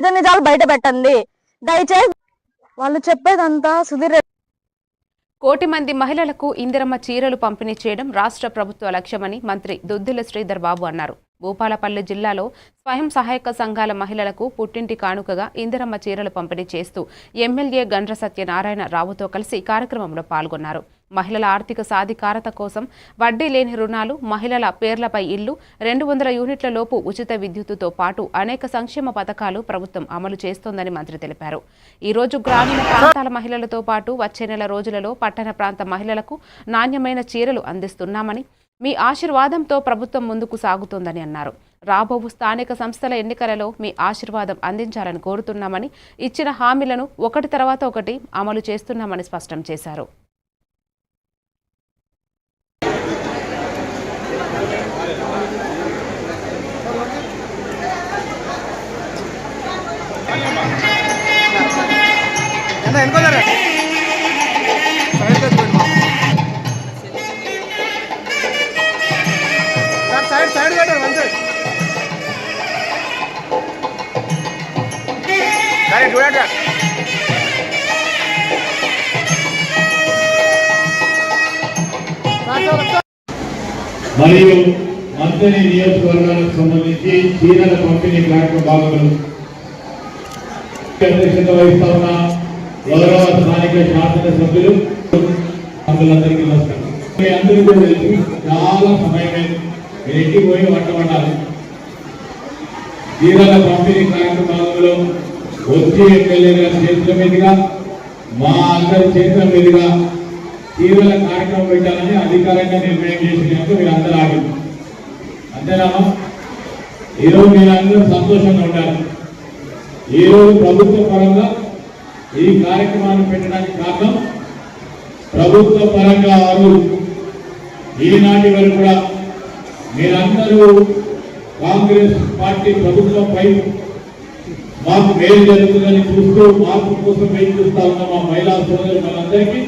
నిజ నిజాలు బయట పెట్టండి. దయచేసి వాళ్ళు చెప్పేదంతా సుధీర్ కోటి మంది మహిళలకు ఇందిరమ్మ చీరలు పంపిణీ చేయడం రాష్ట్ర ప్రభుత్వ లక్ష్యమని మంత్రి దుద్దిల శ్రీధర్ బాబు అన్నారు. భూపాలపల్లి జిల్లాలో స్వయం సహాయక సంఘాల మహిళలకు పుట్టింటి కానుకగా ఇందిరమ్మ చీరలు పంపిణీ చేస్తూ ఎమ్మెల్యే గండ్ర సత్యనారాయణ రావుతో కలిసి కార్యక్రమంలో పాల్గొన్నారు. మహిళల ఆర్థిక సాధికారత కోసం వడ్డీ లేని రుణాలు మహిళల పేర్లపై ఇల్లు రెండు వందల యూనిట్ల లోపు ఉచిత విద్యుత్తుతో పాటు అనేక సంక్షేమ పథకాలు ప్రభుత్వం అమలు చేస్తోందని మంత్రి తెలిపారు. ఈ రోజు గ్రామీణ ప్రాంతాల మహిళలతో పాటు వచ్చే నెల రోజులలో పట్టణ ప్రాంత మహిళలకు నాణ్యమైన చీరలు అందిస్తున్నామని మీ ఆశీర్వాదంతో ప్రభుత్వం ముందుకు సాగుతోందని అన్నారు. రాబోవు స్థానిక సంస్థల ఎన్నికలలో మీ ఆశీర్వాదం అందించాలని కోరుతున్నామని ఇచ్చిన హామీలను ఒకటి తర్వాత ఒకటి అమలు చేస్తున్నామని స్పష్టం చేశారు. ఎంత సైడ్ సైడ్ పెట్టారు సరే చూడండి మరియు మంత్రి నియోజకవర్గాలకు సంబంధించి చీరల పంపిణీ కార్యక్రమ భాగంలో అధ్యక్షత వహిస్తా ఉన్న శాసన సభ్యులు శాసనసభ్యులు అందరికీ నమస్కారం అందరూ కూడా వెళ్ళి చాలా సమయమే మీరు ఇంటికి పోయి వంట వండాలి. చీరల పంపిణీ కార్యక్రమ భాగంలో వచ్చే ఎమ్మెల్యే గారి చేతుల మీదుగా మా అందరి చేతుల మీదుగా చీరల కార్యక్రమం పెట్టాలని అధికారంగా నిర్ణయం చేసినందుకు మీరు అందరూ ఆగి అంతేనామా ఈరోజు మీరు అందరూ సంతోషంగా ఉండాలి. ఈరోజు ప్రభుత్వ పరంగా ఈ కార్యక్రమాన్ని పెట్టడానికి కారణం ప్రభుత్వ పరంగా వారు ఈనాటి వరకు కూడా మీరందరూ కాంగ్రెస్ పార్టీ ప్రభుత్వంపై మాకు మేలు జరుగుతుందని చూస్తూ మార్పు కోసం వెయిట్ చూస్తా ఉన్న మా మహిళా సోదరు మనందరికీ